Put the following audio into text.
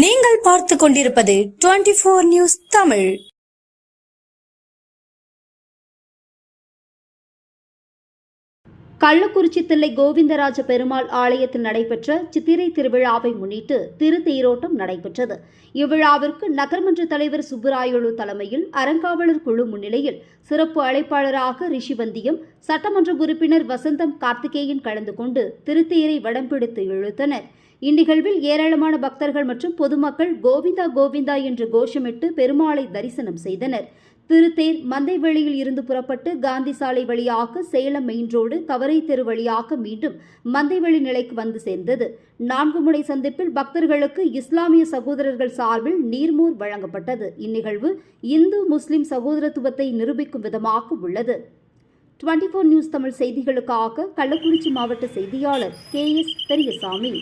நீங்கள் பார்த்து கொண்டிருப்பது twenty four news Tamil. Kallakurichi Thillai Govindaraja Perumal ஆலயத்தில் நடைபெற்ற சித்திரை திருவிழாவை முன்னிட்டு திருத்தீரோட்டம் நடைபெற்றது. இவ்விழாவிற்கு நகர்மன்ற தலைவர் சுப்புராயுழு தலைமையில் அறங்காவலர் குழு முன்னிலையில் சிறப்பு அழைப்பாளராக ரிஷிவந்தியம் சட்டமன்ற உறுப்பினர் வசந்தம் கார்த்திகேயன் கலந்து கொண்டு திருத்தீரை வடம் பிடித்து இழுத்தனர். இந்நிகழ்வில் ஏராளமான பக்தர்கள் மற்றும் பொதுமக்கள் கோவிந்தா கோவிந்தா என்று கோஷமிட்டு பெருமாளை தரிசனம் செய்தனர். திருத்தேர் மந்தைவெளியில் இருந்து புறப்பட்டு காந்தி சாலை வழியாக சேலம் மெயின் ரோடு கவரை தெரு வழியாக மீண்டும் மந்தைவெளி நிலைக்கு வந்து சேர்ந்தது. நான்கு முனை சந்திப்பில் பக்தர்களுக்கு இஸ்லாமிய சகோதரர்கள் சார்பில் நீர்மோர் வழங்கப்பட்டது. இந்நிகழ்வு இந்து முஸ்லிம் சகோதரத்துவத்தை நிரூபிக்கும் விதமாக உள்ளது. டுவெண்டி ஃபோர் நியூஸ் தமிழ் செய்திகளுக்காக கள்ளக்குறிச்சி மாவட்ட செய்தியாளர் கே எஸ் பெரியசாமி.